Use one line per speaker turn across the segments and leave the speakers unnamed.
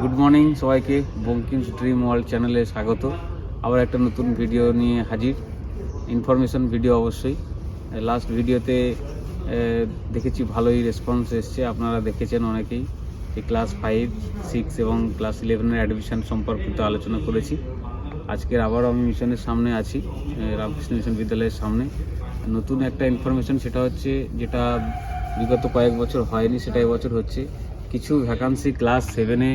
Good morning সবাইকে। Bankim dream world চ্যানেলে স্বাগত। আবার একটা নতুন ভিডিও নিয়ে হাজির। ইনফরমেশন ভিডিও অবশ্যই। লাস্ট ভিডিওতে দেখেছি ভালোই রেসপন্স এসছে। আপনারা দেখেছেন অনেকেই। যে ক্লাস ফাইভ সিক্স এবং ক্লাস ইলেভেনের অ্যাডমিশন সম্পর্কিত আলোচনা করেছি। আজকের আবারও আমি মিশনের সামনে আছি রামকৃষ্ণ মিশন বিদ্যালয়ের সামনে। নতুন একটা ইনফরমেশন সেটা হচ্ছে, যেটা বিগত কয়েক বছর হয়নি, সেটা এবছর হচ্ছে। কিছু ভ্যাকান্সি ক্লাস সেভেনে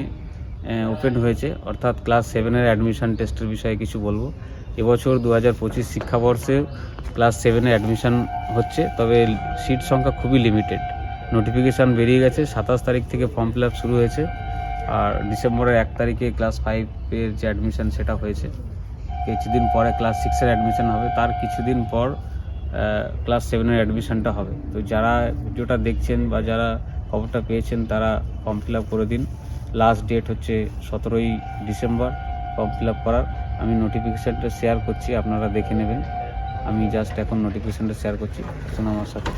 ওপেন হয়েছে। অর্থাৎ ক্লাস সেভেনের অ্যাডমিশন টেস্টের বিষয়ে কিছু বলব। এবছর দু হাজার পঁচিশ শিক্ষাবর্ষে ক্লাস সেভেনে অ্যাডমিশন হচ্ছে, তবে সিট সংখ্যা খুবই লিমিটেড নোটিফিকেশান বেরিয়ে গেছে, সাতাশ তারিখ থেকে ফর্ম ফিল শুরু হয়েছে, আর ডিসেম্বরের এক তারিখে ক্লাস ফাইভের যে অ্যাডমিশন সেটা হয়েছে। কিছুদিন পরে ক্লাস সিক্সের অ্যাডমিশন হবে, তার কিছুদিন পর ক্লাস সেভেনের অ্যাডমিশনটা হবে। তো যারা ভিডিওটা দেখছেন বা যারা খবরটা পেয়েছেন, তারা ফর্ম ফিল করে দিন। লাস্ট ডেট হচ্ছে সতেরোই ডিসেম্বর, ফর্ম ফিল করার। আমি নোটিফিকেশানটা শেয়ার করছি, আপনারা দেখে নেবেন। আমি জাস্ট এখন নোটিফিকেশানটা শেয়ার করছি। শুনুন আমার সাথে।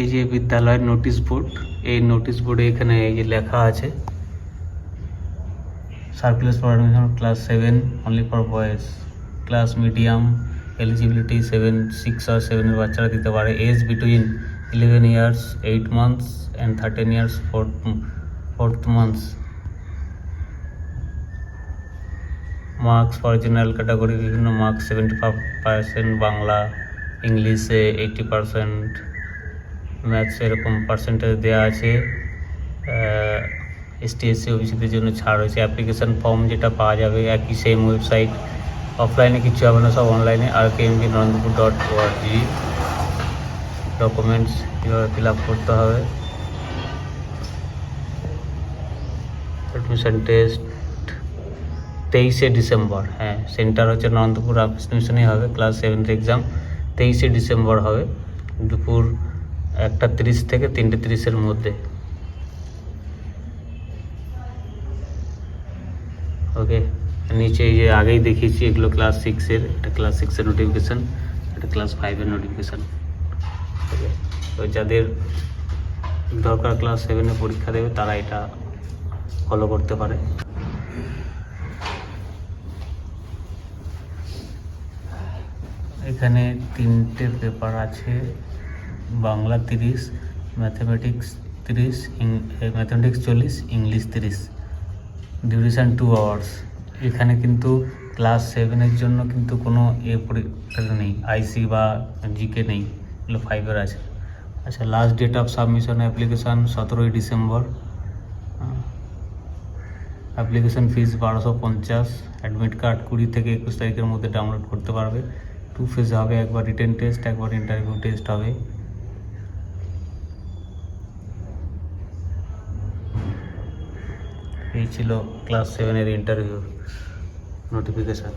এই যে বিদ্যালয়ের নোটিশ বোর্ড এই নোটিশ বোর্ডে এখানে এই যে লেখা আছে circular for admission class seven only for boys class medium eligibility seven six আর সেভেনের বাচ্চারা দিতে পারে। Age between eleven years eight months and thirteen years fourth fourth months marks for general category বিভিন্ন marks seventy five percent Bangla, ইংলিশে eighty percent maths এরকম percentage দেওয়া আছে। ST SC ওবিসিদের জন্য ছাড় হয়েছে। অ্যাপ্লিকেশন ফর্ম যেটা পাওয়া যাবে, একই সেম ওয়েবসাইট অফলাইনে কিছু হবে না, সব অনলাইনে R K MB Narendrapur dot org documents কীভাবে ফিল আপ করতে হবে। অ্যাডমিশন টেস্ট তেইশে ডিসেম্বর হ্যাঁ সেন্টার হচ্ছে নন্দপুর রামকৃষ্ণ হবে ক্লাস সেভেন্থ এক্সাম তেইশে ডিসেম্বর হবে, দুপুর একটা তিরিশ থেকে তিনটে তিরিশের মধ্যে। ওকে নিচে এই যে আগেই দেখিয়েছি, এগুলো ক্লাস সিক্সের এটা ক্লাস সিক্সের নোটিফিকেশান এটা ক্লাস ফাইভের নোটিফিকেশান ওকে তো যাদের দরকার ক্লাস সেভেনে পরীক্ষা দেবে, তারা এটা ফলো করতে পারে। এখানে তিনটে পেপার আছে, বাংলা তিরিশ ম্যাথামেটিক্স তিরিশ ম্যাথামেটিক্স চল্লিশ, ইংলিশ তিরিশ। ডিউরেশান টু আওয়ার্স এখানে কিন্তু ক্লাস সেভেনের জন্য কিন্তু কোনো এ পরীক্ষা নেই আইসি বা জিকে নেই। এগুলো ফাইভের আছে। আচ্ছা last date of submission application সতেরোই ডিসেম্বর। অ্যাপ্লিকেশন ফিস বারোশো পঞ্চাশ অ্যাডমিট কার্ড কুড়ি থেকে একুশ তারিখের মধ্যে ডাউনলোড করতে পারবে। টু ফেজ হবে, একবার রিটেন টেস্ট একবার ইন্টারভিউ টেস্ট হবে। এই ছিল ক্লাস সেভেনের ইন্টারভিউ নোটিফিকেশান